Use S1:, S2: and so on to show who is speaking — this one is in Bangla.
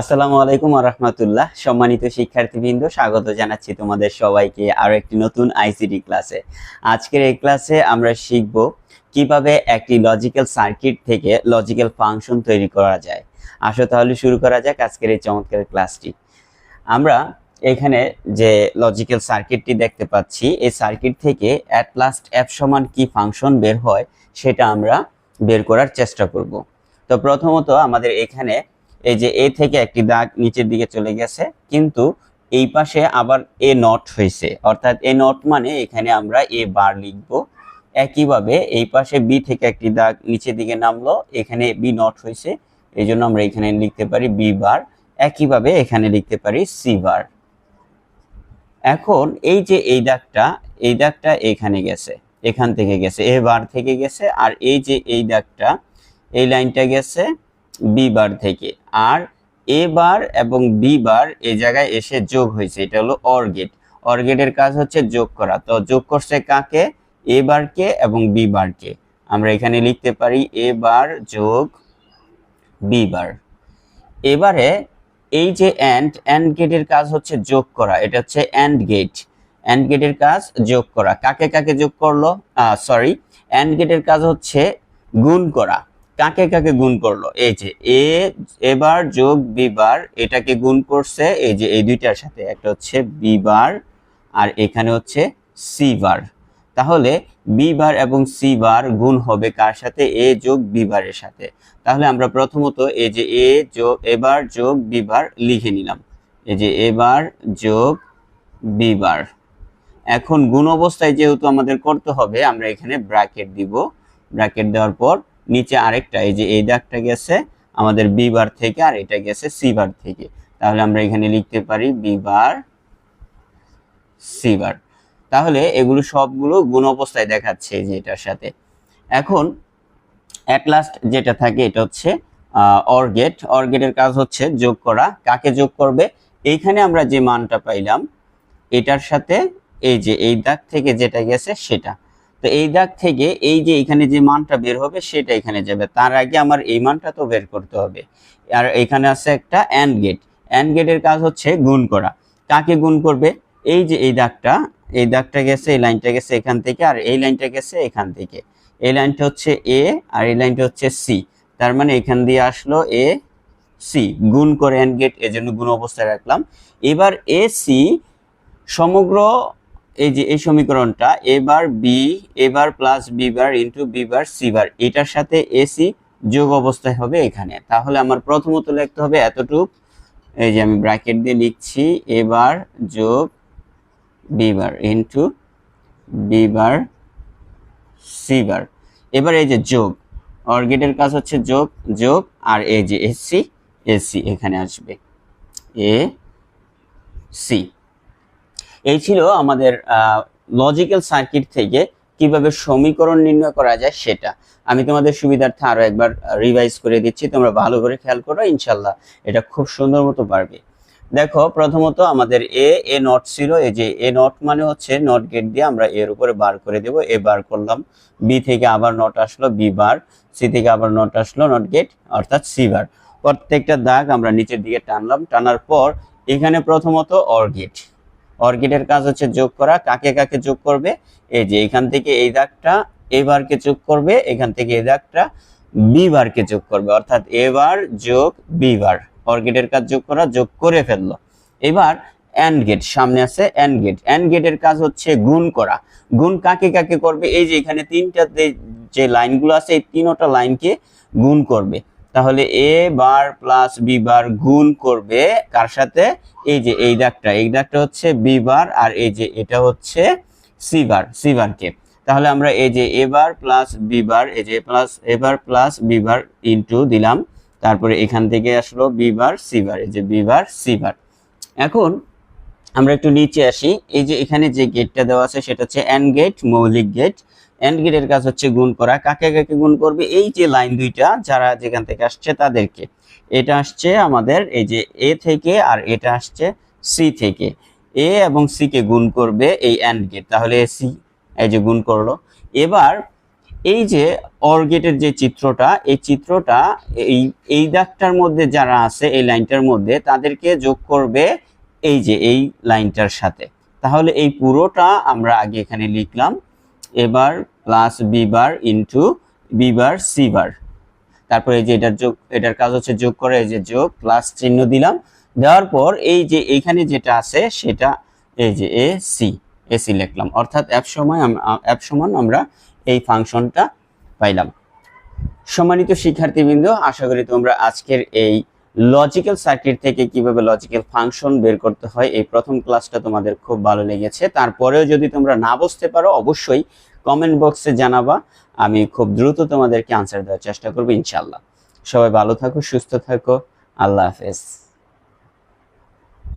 S1: আসসালামু আলাইকুম রহমতুল্লাহ। সম্মানিত শিক্ষার্থীবৃন্দ, স্বাগত জানাচ্ছি তোমাদের সবাইকে আরও একটি নতুন আইসিটি ক্লাসে। আজকের এই ক্লাসে আমরা শিখব কীভাবে একটি লজিক্যাল সার্কিট থেকে লজিক্যাল ফাংশন তৈরি করা যায়। আসো তাহলে শুরু করা যাক আজকের এই চমৎকার ক্লাসটি। আমরা এখানে যে লজিক্যাল সার্কিটটি দেখতে পাচ্ছি, এই সার্কিট থেকে অ্যাট লাস্ট এফ সমান কি ফাংশন বের হয়, সেটা আমরা বের করার চেষ্টা করব। তো প্রথমত আমাদের এখানে এই যে এ থেকে একটি দাগ নিচের দিকে চলে গেছে, কিন্তু এই পাশে আবার এ নট হয়েছে। অর্থাৎ এ নট মানে এখানে আমরা এ বার লিখব। একইভাবে এই পাশে বি থেকে একটি দাগ নিচের দিকে নামলো, এখানে বি নট হয়েছে, এই জন্য আমরা এখানে লিখতে পারি বি বার। একইভাবে এখানে লিখতে পারি সি বার। এখন এই যে এই দাগটা এই দাগটা এখানে গেছে, এখান থেকে গেছে, এ বার থেকে গেছে, আর এই যে এই দাগটা, এই লাইনটা গেছে বি বার থেকে। আর এ বার এবং বি বার এই জায়গায় এসে যোগ হয়েছে, এটা হলো অর গেট অর গেটের কাজ হচ্ছে যোগ করা। তো যোগ করছে কাকে? এ বারকে এবং বি বারকে। আমরা এখানে লিখতে পারি এ বার যোগ বি বার। এবারে এই যে অ্যান্ড অ্যান্ড গেটের কাজ হচ্ছে যোগ করা। এটা হচ্ছে অ্যান্ড গেট অ্যান্ড গেটের কাজ যোগ করা। কাকে কাকে যোগ করল? সরি অ্যান্ড গেটের কাজ হচ্ছে গুণ করা। কাকে কাকে গুণ করল? এই যে এ, এবার যোগ বি বার এটাকে গুণ করছে, এই যে এই দুইটার সাথে, একটা হচ্ছে বি বার আর এখানে হচ্ছে সি বার তাহলে বি বার এবং সি বার গুণ হবে কার সাথে? এ যোগ বি বারের সাথে। তাহলে আমরা প্রথমত এই যে এ যোগ এবার যোগ বি বার লিখে নিলাম। এই যে এবার যোগ বি বার এখন গুণ অবস্থায় যেহেতু আমাদের করতে হবে, আমরা এখানে ব্র্যাকেট দিব। ব্র্যাকেট দেওয়ার পর নিচে আরেকটা, এই যে এই দাগটা গেছে আমাদের বি বার থেকে আর এটা গেছে সি বার থেকে। তাহলে আমরা এখানে লিখতে পারি বি বার সি বার তাহলে এগুলো সবগুলো গুণ অবস্থায় দেখাচ্ছে যে এটার সাথে। এখন অ্যাট লাস্ট যেটা থাকে এটা হচ্ছে অর গেট অর গেটের কাজ হচ্ছে যোগ করা। কাকে যোগ করবে? এইখানে আমরা যে মানটা পাইলাম, এটার সাথে এই যে এই দাগ থেকে যেটা গেছে সেটা। তো এই দাগ থেকে এই যে এখানে যে মানটা বের হবে সেটা এখানে যাবে। তার আগে আমার এই মানটা তো বের করতে হবে। আর এখানে আছে একটা অ্যান্ড গেট অ্যান্ড গেটের কাজ হচ্ছে গুণ করা। কাকে গুণ করবে? এই যে এই দাগটা এই দাগটা গেছে, এই লাইনটা গেছে এখান থেকে আর এই লাইনটা গেছে এখান থেকে। এই লাইনটা হচ্ছে এ আর এই লাইনটা হচ্ছে সি তার মানে এখান দিয়ে আসলো এ সি গুণ করে অ্যান্ড গেট এজন্য গুণ অবস্থায় রাখলাম। এবার এ সি সমগ্র এই যে, এই সমীকরণটা এবার বি এবার plus B bar into B bar C bar এটার সাথে এসি যোগ অবস্থায় হবে এখানে। তাহলে আমার প্রথমত লিখতে হবে এতটুক। এই যে, আমি ব্র্যাকেট দিয়ে লিখছি এবার যোগ B bar into B bar C bar এবার এই যে, যোগ অর্গেটের কাজ হচ্ছে যোগ যোগ, আর এই যে এসি এসি এখানে আসবে। এ সি এই ছিল আমাদের লজিক্যাল সার্কিট থেকে কীভাবে সমীকরণ নির্ণয় করা যায় সেটা। আমি তোমাদের সুবিধার্থে আরও একবার রিভাইজ করে দিচ্ছি। তোমরা ভালো করে খেয়াল করো ইনশাল্লাহ এটা খুব সুন্দর মতো পারবে। দেখো, প্রথমত আমাদের এ এ নট ছিল এই যে এ নট মানে হচ্ছে নট গেট দিয়ে আমরা এর উপরে বার করে দেব। এ বার করলাম বি থেকে আবার নট আসলো বি বার সি থেকে আবার নট আসলো নট গেট অর্থাৎ সি বার। প্রত্যেকটা দাগ আমরা নিচের দিকে টানলাম, টানার পর এখানে প্রথমত অর গেট অর্কিডের কাজ হচ্ছে যোগ করা। কাকে কাকে যোগ করবে? এই যে এখান থেকে এই দাগটা এবারকে যোগ করবে, এখান থেকে এই দাগটা বি বারকে যোগ করবে। অর্থাৎ এবার যোগ বি বার। অর্কিডের কাজ যোগ করা, যোগ করে ফেলল। এবার অ্যান্ড গেট, সামনে আছে অ্যান্ড গেট। অ্যান্ড গেটের কাজ হচ্ছে গুণ করা। গুণ কাকে কাকে করবে? এই যে এখানে তিনটা যে লাইনগুলো আছে, এই তিনটা লাইনকে গুণ করবে। তাহলে এ বার প্লাস বি বার গুণ করবে কার সাথে? এই যে এই দাগটা এই দাগটা হচ্ছে বি বার আর এই যে এটা হচ্ছে সি বার সি বারকে। তাহলে আমরা এই যে এ বার প্লাস বি বার, এই যে plus A bar plus B bar into দিলাম। তারপরে এখান থেকে আসলো বি বার সি বার, এই যে বি বার সি বার। এখন আমরা একটু নিচে আসি। এই যে এখানে যে গেটটা দেওয়া আছে সেটা হচ্ছে অ্যান্ড গেট মৌলিক গেট এন্ড গেটের কাজ হচ্ছে গুণ করা। কাকে কাকে গুণ করবে? এই যে লাইন দুইটা যারা যেখান থেকে আসছে তাদেরকে। এটা আসছে আমাদের এই যে এ থেকে আর এটা আসছে সি থেকে। এ এবং সি কে গুণ করবে এই অ্যান্ড গেট তাহলে এ সি এই যে গুণ করল। এবার এই যে অর গেটের যে চিত্রটা, এই চিত্রটা এই এই দাগটার মধ্যে যারা আছে, এই লাইনটার মধ্যে তাদেরকে যোগ করবে এই যে এই লাইনটার সাথে। তাহলে এই পুরোটা আমরা আগে এখানে লিখলাম। এবার plus B bar into B bar C bar তারপরে এই যে এটার যোগ, এটার কাজ হচ্ছে যোগ করে, এই যে যোগ প্লাস চিহ্ন দিলাম। দেওয়ার পর এই যে এইখানে যেটা আছে, সেটা এই যে এ সি এসি লিখলাম। অর্থাৎ অ্যাপ সময় অ্যাপ সমান আমরা এই ফাংশনটা পাইলাম। সম্মানিত শিক্ষার্থীবৃন্দ, আশা করি তোমরা আজকের এই লজিক্যাল সার্কিট থেকে কীভাবে লজিক্যাল ফাংশন বের করতে হয়, এই প্রথম ক্লাসটা তোমাদের খুব ভালো লেগেছে। তারপরেও যদি তোমরা না বুঝতে পারো, অবশ্যই কমেন্ট বক্সে জানাবা। আমি খুব দ্রুত তোমাদেরকে আনসার দেওয়ার চেষ্টা করব ইনশাল্লাহ সবাই ভালো থাকো, সুস্থ থাকো। আল্লাহ হাফেজ।